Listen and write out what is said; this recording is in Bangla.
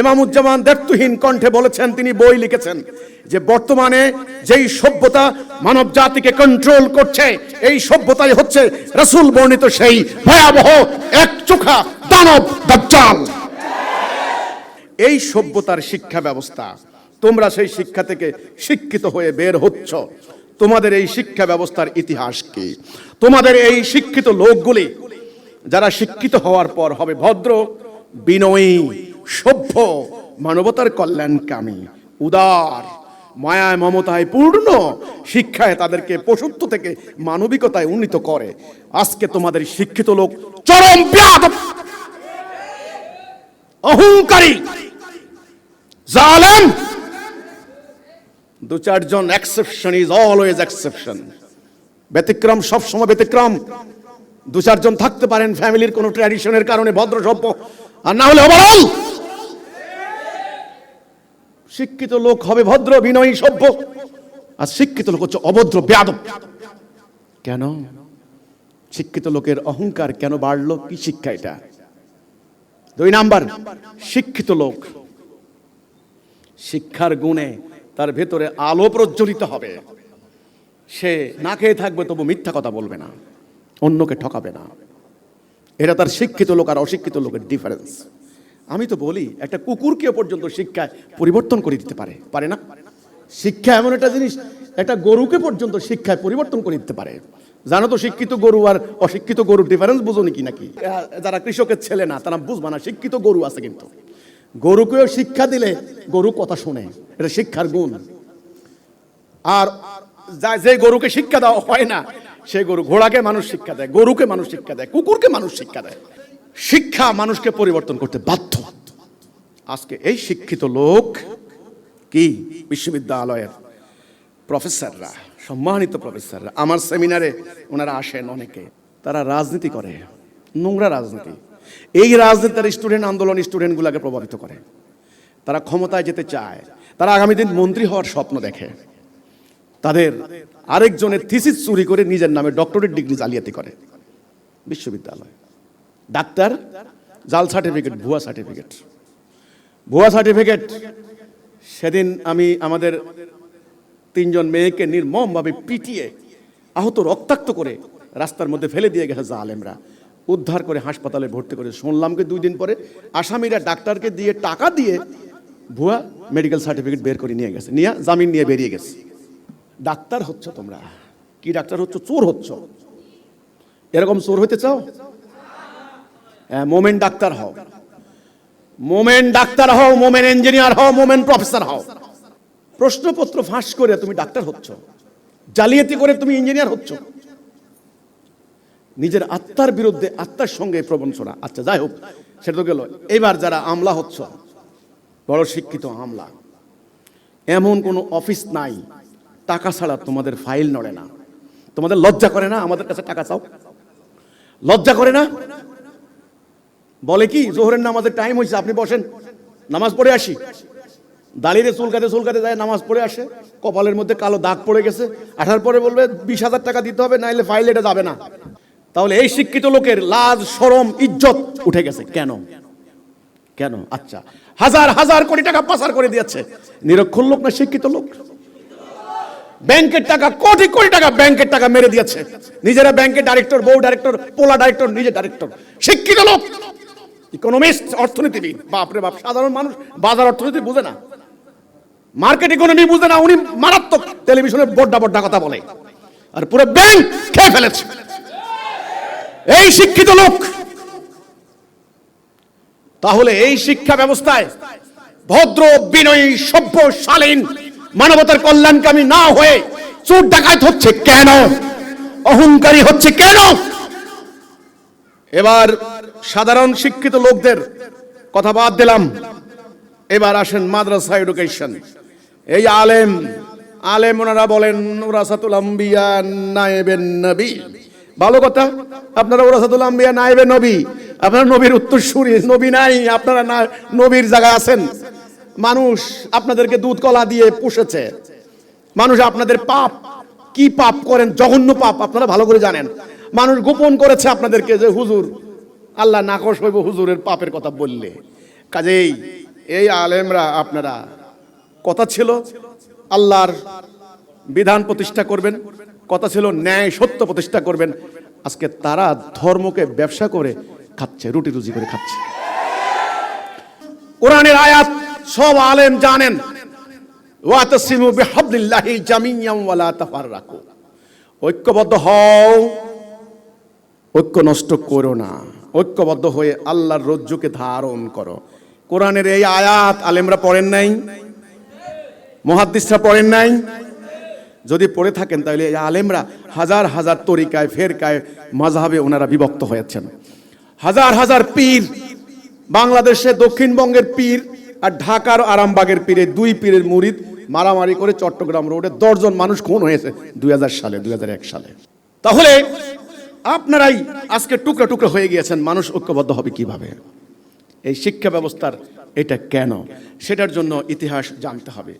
এমামুজ্জামান দেবতুহীন কণ্ঠে বলেছেন, তিনি বই লিখেছেন যে বর্তমানে যেই সভ্যতা মানব জাতিকে কন্ট্রোল করছে, এই সভ্যতাই হচ্ছে রসুল বর্ণিত সেই ভয়াবহ এক চোখা দানব দাজ্জাল। এই সভ্যতার শিক্ষা ব্যবস্থা, তোমরা সেই শিক্ষা থেকে শিক্ষিত হয়ে বের হচ্ছ। তোমাদের এই শিক্ষা ব্যবস্থার ইতিহাস কি? তোমাদের এই শিক্ষিত লোকগুলি, যারা শিক্ষিত হওয়ার পর হবে ভদ্র, বিনয়ী সভ্য, মানবতার কল্যাণকামী উদার, মায়ায় মমতায় পূর্ণ শিক্ষায় তাদেরকে পশুত্ব থেকে মানবিকতায় উন্নীত করে। আজকে তোমাদের শিক্ষিত লোক চরম অহংকারী, জালেম। দু চারজন এক্সেপশন ইজ অলওয়েজ এক্সেপশন ব্যতিক্রম সবসময় ব্যতিক্রম। দু চারজন থাকতে পারেন ফ্যামিলির কোনো ট্র্যাডিশনের কারণে ভদ্র সভ্য। আর না হলে ওভারঅল শিক্ষিত লোক হবে ভদ্র, বিনয়ী, সভ্য। আর শিক্ষিত লোক হচ্ছে অভদ্র, বেয়াদব। কেন? শিক্ষিত লোকের অহংকার কেন বাড়লো? কি শিক্ষা এটা? দুই নাম্বার, শিক্ষিত লোক শিক্ষার গুণে তার ভেতরে আলো প্রজ্বলিত হবে। সে না খেয়ে থাকবে তবু মিথ্যা কথা বলবে না, অন্যকে ঠকাবে না। এটা তার শিক্ষিত লোক আর অশিক্ষিত লোকের ডিফারেন্স আমি তো বলি, একটা কুকুরকে পর্যন্ত শিক্ষায় পরিবর্তন করে দিতে পারে। পারে না? শিক্ষা এমন একটা জিনিস, একটা গরুকে পর্যন্ত শিক্ষায় পরিবর্তন করে দিতে পারে। জানো তো শিক্ষিত গরু আর অশিক্ষিত গরুর ডিফারেন্স বুঝো নাকি? নাকি যারা কৃষকের ছেলে না, তারা বুঝবা না, শিক্ষিত গরু আছে কিন্তু। গরুকেও শিক্ষা দিলে গরু কথা শুনে, এটা শিক্ষার গুণ। আর যা- গরুকে শিক্ষা দেওয়া হয় না সেই গরু ঘোড়াকে মানুষ শিক্ষা দেয়, গরুকে মানুষ শিক্ষা দেয়, কুকুরকে মানুষ শিক্ষা দেয়। শিক্ষা মানুষকে পরিবর্তন করতে বাধ্য আজকে এই শিক্ষিত লোক কি? বিশ্ববিদ্যালয়ের প্রফেসররা, সম্মানিত প্রফেসররা। আমার সেমিনারে ওনারা আসেন অনেকে। তারা রাজনীতি করে, নোংরা রাজনীতি। এই রাজনীতি তারা স্টুডেন্ট আন্দোলন স্টুডেন্টগুলোকে প্রভাবিত করে। তারা ক্ষমতায় যেতে চায়। তারা আগামী দিন মন্ত্রী হওয়ার স্বপ্ন দেখে। তাদের আরেকজনের থিসিস চুরি করে নিজের নামে ডক্টরেট ডিগ্রি জালিয়াতি করে। বিশ্ববিদ্যালয়। ডাক্তার, জাল সার্টিফিকেট, ভুয়া সার্টিফিকেট। ভুয়া সার্টিফিকেট সেদিন আমি আমাদের তিনজন মেয়েকে নির্মমভাবে পিটিয়ে আহত রক্তাক্ত করে রাস্তার মধ্যে ফেলে দিয়ে গেছে জালেমরা। উদ্ধার করে হাসপাতালে ভর্তি করে। শুনলাম কি দুই দিন পরে আসামিরা ডাক্তারকে দিয়ে টাকা দিয়ে ভুয়া মেডিকেল সার্টিফিকেট বের করে নিয়ে গেছে। নিয়ে জামিন নিয়ে বেরিয়ে গেছে। ডাক্তার হচ্ছ তোমরা। কি ডাক্তার হচ্ছ? চোর হচ্ছ। এরকম চোর হইতে চাও? হ্যাঁ মোমেন ডাক্তার হও। মোমেন ডাক্তার হও, মোমেন ইঞ্জিনিয়ার হও, মোমেন প্রফেসর হও। প্রশ্নপত্র ফাঁস করে তুমি ডাক্তার হচ্ছ। জালিয়াতি করে তুমি ইঞ্জিনিয়ার হচ্ছ। নিজের আত্মার বিরুদ্ধে আত্মার সঙ্গে প্রবঞ্চনা আচ্ছা যাই হোক, সেটা তো গেল। এবার যারা আমলা হচ্ছ, বড় শিক্ষিত আমলা, এমন কোনো অফিস নাই। টাকা ছাড়া তোমাদের ফাইল নড়ে না। তোমাদের লজ্জা করে না আমাদের কাছে টাকা চাও? লজ্জা করে না? বলে কি, জোহরের নামাজের টাইম হয়েছে, আপনি বসেন। নামাজ পড়ে আসি। দাঁড়িয়ে চুলকাতে চুলকাতে যায়, নামাজ পড়ে আসে। কপালের মধ্যে কালো দাগ পড়ে গেছে। আসার পরে বলবে, বিশ হাজার টাকা দিতে হবে, নাইলে ফাইল এটা যাবে না। তাহলে এই শিক্ষিত লোকের লাজ সরম ইজ্জত উঠে গেছে। কেন? কেন? আচ্ছা। হাজার হাজার কোটি টাকা পাচার করে দিয়েছে। নিরক্ষর লোক না শিক্ষিত লোক? ব্যাংকের টাকা, কোটি কোটি টাকা ব্যাংকের টাকা মেরে দিয়েছে। নিজেরা ব্যাংকের ডাইরেক্টর বউ ডাইরেক্টর পোলা ডাইরেক্টর নিজে ডাইরেক্টর শিক্ষিত লোক! ইকোনমিস্ট, অর্থনীতিবিদ। বাপরে বাপ, সাধারণ মানুষ বাজার অর্থনীতি বুঝে না। মার্কেট ইকোনমি বুঝে না, উনি মারাত্মক টেলিভিশনে বড্ডা বড্ডা কথা বলে। আর পুরো ব্যাংক খেয়ে ফেলেছে। এই শিক্ষিত লোক। তাহলে এই শিক্ষা ব্যবস্থায় ভদ্র, বিনয়ী, সভ্য, শালীন মানবতার কল্যাণকামী না হয়ে চোর ডাকাত হচ্ছে কেন? অহংকারী হচ্ছে কেন? এবার সাধারণ শিক্ষিত লোকদের কথা বাদ দিলাম। এবার আসেন মাদ্রাসা এডুকেশন এই আলেম আলেম ওনারা বলেন ওরাসাতুল আম্বিয়া নায়েবেন নবী। ভালো কথা, আপনারা ওরাসাতুল আম্বিয়া নায়েবে নবী। আপনারা নবীর উত্তরসূরি নবী নাই, আপনারা না, নবীর জায়গায় আছেন। মানুষ আপনাদেরকে দুধ কলা দিয়ে পুষেছে। মানুষ আপনাদের পাপ, কি পাপ করেন? জঘন্য পাপ, আপনারা ভালো করে জানেন। মানুষ গোপন করেছে আপনাদেরকে যে হুজুর, আল্লাহ নাকশ হইব হুজুরের পাপের কথা বললে। কাজেই এই আলেমরা আপনারা, কথা ছিল আল্লাহর বিধান প্রতিষ্ঠা করবেন, কথা ছিল ন্যায় সত্য প্রতিষ্ঠা করবেন। আজকে তারা ধর্মকে ব্যবসা করে খাচ্ছে, রুটি রুজি করে খাচ্ছে। কোরআনের আয়াত সব আলেম জানেন। ঐক্যবদ্ধ হও। ঐক্য নষ্ট করো না। ঐক্যবদ্ধ হয়ে আল্লাহর রজ্জুকে ধারণ করো। কোরআনের এই আয়াত আলেমরা পড়েন নাই? মহাদ্দিসরা পড়েন নাই? যদি পড়ে থাকেন, তাহলে এই আলেমরা হাজার হাজার তরিকায়, ফেরকায় মাঝহাবে ওনারা বিভক্ত হয়েছেন। হাজার হাজার পীর, বাংলাদেশে দক্ষিণবঙ্গের পীর আর ঢাকার আরামবাগের পীর দুই পীরের মুরিদ মারামারি করে চট্টগ্রাম রোডে দশজন মানুষ খুন হয়েছে দুই হাজার সালে, দুই হাজার এক সালে। তাহলে আপনারাই আজকে টুকরা টুকরা হয়ে গিয়েছেন, মানুষ ঐক্যবদ্ধ হবে কীভাবে? এই শিক্ষা ব্যবস্থার এটা কেন? সেটার জন্য ইতিহাস জানতে হবে।